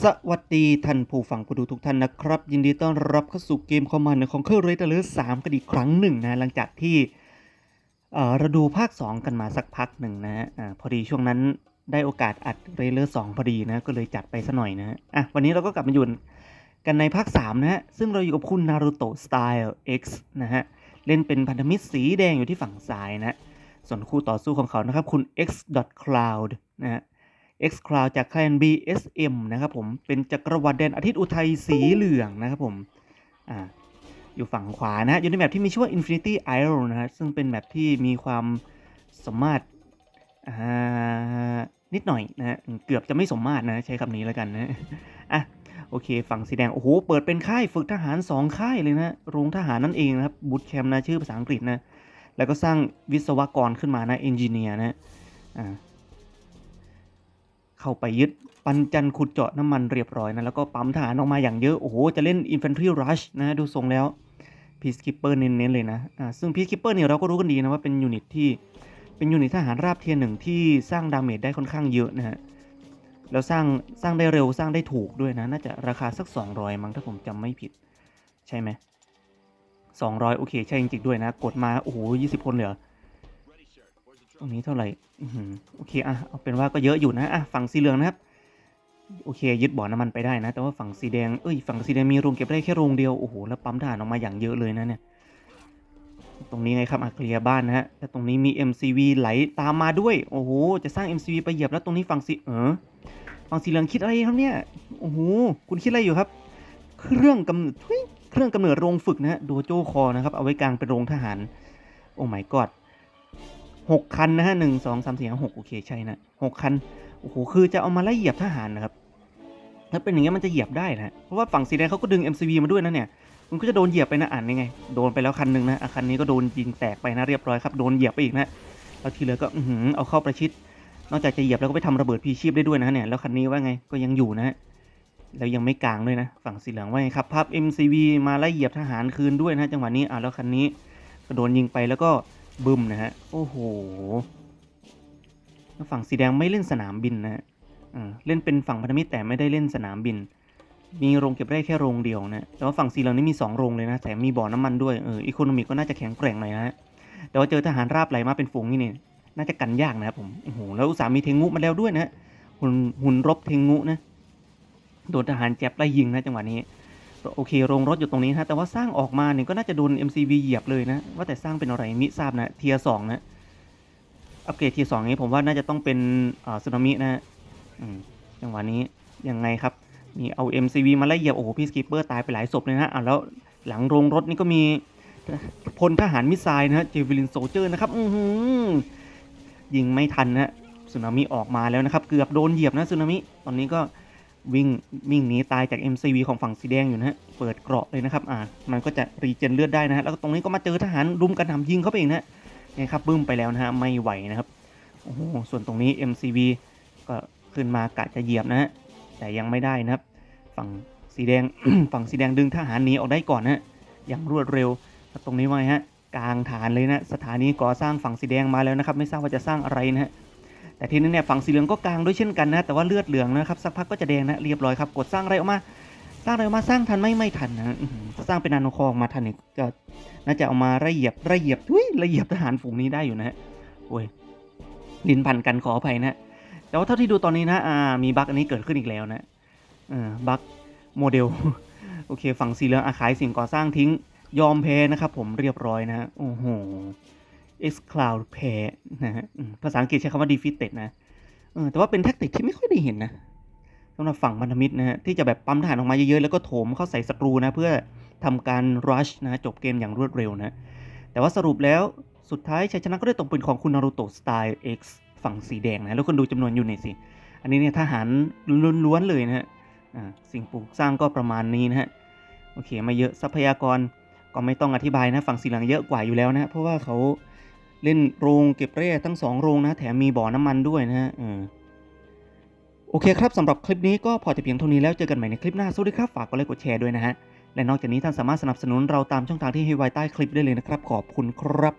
สวัสดีท่านผู้ฟังผู้ดูทุกท่านนะครับ ยินดีต้อนรับเข้าสู่เกมคอมมานด์ของเครื่อร์เรเตอร์สามกันอีกครั้งหนึ่งนะหลังจากที่เราดูภาค 2 กันมาสักพักหนึ่งนะอ่าพอดีช่วงนั้นได้โอกาสอัดเรเลอร์สพอดีนะก็เลยจัดไปซะหน่อยนะอะวันนี้เราก็กลับมาอยู่กันในภาค 3 นะฮะซึ่งเราอยู่กับคุณนารูโตะสไตล์ X นะฮะเล่นเป็นพันธมิตรสีแดงอยู่ที่ฝั่งซ้ายนะส่วนคู่ต่อสู้ของเขานะครับคุณ x cloud นะฮะ x cloud จากแคลน BSM นะครับผม เป็นจักรวรรดิแดนอาทิตย์อุทัยสีเหลืองนะครับผมอ่าอยู่ฝั่งขวานะอยู่ในแบบที่มีชื่อว่า Infinity Isle นะฮะซึ่งเป็นแบบที่มีความสมมาตรอ่านิดหน่อยนะเกือบจะไม่สมมาตรนะ ใช้คำนี้แล้วกันนะอะโอเค ฝั่งสีแดง โอ้โห เปิดเป็นค่ายฝึกทหาร 2 ค่ายเลยนะ โรงทหารนั่นเองนะครับบูตแคมป์นะ ชื่อภาษาอังกฤษนะ แล้วก็สร้างวิศวกรขึ้นมานะเอนจิเนียร์นะอ่า เข้าไปยึดปันจันขุดเจาะน้ำมันเรียบร้อยนะแล้วก็ปั๊มทหารออกมาอย่างเยอะ โอ้โห จะเล่น Infantry Rush นะดูทรงแล้ว Peacekeeper เน้นๆเลยนะอ่าซึ่ง Peacekeeper เนี่ยเราก็รู้กันดีนะว่าเป็นยูนิตที่เป็นยูนิตทหารราบเทียร์หนึ่งที่สร้างดาเมจได้ค่อนข้างเยอะนะฮะแล้วสร้างสร้างได้เร็วสร้างได้ถูกด้วยนะน่าจะราคาสัก 200 มั้งถ้าผมจำไม่ผิด ใช่ไหม200 โอเค ใช่จริงๆด้วยนะ กดมา โอ้โห 20 คนเลยเหรอ รงนี้เท่าไหร่โอเคอะเอาเป็นว่าก็เยอะอยู่นะอะฝั่งสีเหลืองนะครับ โอเค ยึดบ่อน้ำมันไปได้นะ แต่ว่าฝั่งสีแดงเอ้ยฝั่งสีแดงมีโรงเก็บได้แค่โรงเดียวโอ้โหแล้วปั๊มทหารออกมาอย่างเยอะเลยนะเนี่ยตรงนี้ไงครับอะเคลียบ้านนะฮะแล้วตรงนี้มี MCV ไหลตามมาด้วย โอ้โห จะสร้าง MCV ไปเหยียบแล้วตรงนี้ฝั่งสีเออฝั่งสีเหลืองคิดอะไรครับเนี่ย โอ้โห คุณคิดอะไรอยู่ครับ เครื่องกำเนิดเครื่องกำเนิดโรงฝึกนะฮะ โดโจคอนะครับ เอาไว้กลางเป็นโรงทหาร โอ้ my god หกคันนะฮะหนึ่งสองสามสี่ห้าหกโอเคใช่นะหกคันโอ้โหคือจะเอามาไล่เหยียบทหารนะครับถ้าเป็นอย่างเงี้ยมันจะเหยียบได้นะเพราะว่าฝั่งสีแดงเขาก็ดึง MCV มาด้วยนะเนี่ยมันก็จะโดนเหยียบไปนะอ่านยังไง โดนไปแล้วคันหนึ่งนะคันนี้ก็โดนยิงแตกไปนะเรียบร้อยครับโดนเหยียบไปอีกนะแล้วทีเหลือก็อืเอาเข้าประชิด นอกจากจะเหยียบแล้วก็ไปทำระเบิดพีชีพได้ด้วยนะเนี่ยแล้วคันนี้ว่าไงก็ยังอยู่นะฮะแล้วยังไม่กลางด้วยนะ ฝั่งสีเหลืองว่าไงครับภาพ MCV มาไล่เหยียบทหารคืนด้วยนะจังหวะนี้อะแล้วคันนี้ก็โดนยิงไปแล้วก็ บึ้มนะฮะ โอ้โหฝั่งสีแดงไม่เล่นสนามบินนะฮะอ่าเล่นเป็นฝั่งพันธมิตรแต่ไม่ได้เล่นสนามบิน มีโรงเก็บได้แค่โรงเดียวนะ แต่ว่าฝั่งสีเหลืองนี่มี 2 โรงเลยนะแถมมีบ่อน้ำมันด้วย เอออีโคโนมิกก็น่าจะแข็งแกร่งหน่อยนะฮะ แต่ว่าเจอทหารราบไหลมาเป็นฝูงนี่นี่ น่าจะกันยากนะครับผม โอ้โห แล้วอุตส่ามีเทงุมาแล้วด้วยนะ หุ่นหุ่นรบเทงุนะ โดนทหารแจ็บไล่ยิงนะจังหวะนี้ โอเคโรงรถอยู่ตรงนี้นะแต่ว่าสร้างออกมาเนี่ยก็น่าจะโดน MCV เหยียบเลยนะ ว่าแต่สร้างเป็นอะไรมิทราบนะเทียสองนะ อัปเกรดเทียสองนี้ผมว่าน่าจะต้องเป็นอ่าสึนามินะอืมจังหวะนี้ยังไงครับมีเอา MCV มาไล่เหยียบโอ้โหพี่สกิปเปอร์ตายไปหลายศพเลยนะอะแล้วหลังโรงรถนี่ก็มีพลทหารมิสไซล์นะฮะเจวิลินโซเจอร์นะครับอือยิงไม่ทันนะสึนามิออกมาแล้วนะครับ เกือบโดนเหยียบนะสึนามิตอนนี้ก็ วิ่งวิ่งหนีตายจาก MCV ของฝั่งสีแดงอยู่นะฮะ เปิดเกราะเลยนะครับ อ่า มันก็จะรีเจนเลือดได้นะฮะ แล้วก็ตรงนี้ก็มาเจอทหารรุมกระหน่ำยิงเข้าไปอีกนะฮะนี่ครับบึ้มไปแล้วนะฮะ ไม่ไหวนะครับ โอ้โห ส่วนตรงนี้ MCV ก็ขึ้นมากะจะเหยียบนะฮะ แต่ยังไม่ได้นะครับ ฝั่งสีแดง ฝั่งสีแดงดึงทหารหนีออกได้ก่อนนะอย่างรวดเร็วแล้วตรงนี้ว่าฮะ กลางฐานเลยนะ สถานีก่อสร้างฝั่งสีแดงมาแล้วนะครับ ไม่ทราบว่าจะสร้างอะไรนะฮะ แต่ทีนี้เนี่ยฝั่งสีเหลืองก็กลางด้วยเช่นกันนะแต่ว่าเลือดเหลืองนะครับสักพักก็จะแดงนะเรียบร้อยครับกดสร้างอะไรออกมา สร้างอะไรออกมาสร้างทันไม่ไม่ทันนะสร้างเป็นนาโนคอออกมาทันเนี่ยก็น่าจะเอามาไล่เหยียบไล่เหยียบทุยไล่เหยียบทหารฝูงนี้ได้อยู่นะฮะโอ้ยลินพันกันขออภัยนะแต่ว่าเท่าที่ดูตอนนี้นะอ่ามีบั๊กอันนี้เกิดขึ้นอีกแล้วนะเออบั๊กโมเดลโอเค ฝั่งสีเหลืองอาขายสิ่งก่อสร้างทิ้งยอมแพ้นะครับผมเรียบร้อยนะโอ้โห X Cloud แพ้นะฮะภาษาอังกฤษใช้คำว่า defeated นะเออแต่ว่าเป็นแท็กติกที่ไม่ค่อยได้เห็นนะสำหรับฝั่งพันธมิตรนะฮะที่จะแบบปั๊มทหารออกมาเยอะๆ แล้วก็โถมเข้าใส่ศัตรูนะ เพื่อทำการ rush นะจบเกมอย่างรวดเร็วนะ แต่ว่าสรุปแล้วสุดท้ายชัยชนะก็ได้ตกเป็นของคุณนารูโตะสไตล์ X ฝั่งสีแดงนะ แล้วคุณดูจำนวนยูนิตสิ อันนี้เนี่ยทหารล้วนๆเลยนะฮะอ่าสิ่งปลูกสร้างก็ประมาณนี้นะฮะ โอเคม่เยอะทรัพยากรก็ไม่ต้องอธิบายนะ ฝั่งสีเหลืองเยอะกว่าอยู่แล้วนะ เพราะว่าเขา เล่นโรงเก็บเร่ทั้งสองโรงนะ แถมมีบ่อน้ำมันด้วยนะฮะโอเคครับสำหรับคลิปนี้ก็พอจะเพียงเท่านี้แล้วเจอกันใหม่ในคลิปหน้าสวัสดีครับ ฝากกดไลค์กดแชร์ด้วยนะฮะ และนอกจากนี้ท่านสามารถสนับสนุนเราตามช่องทางที่ให้ไว้ใต้คลิปได้เลยนะครับ ขอบคุณครับ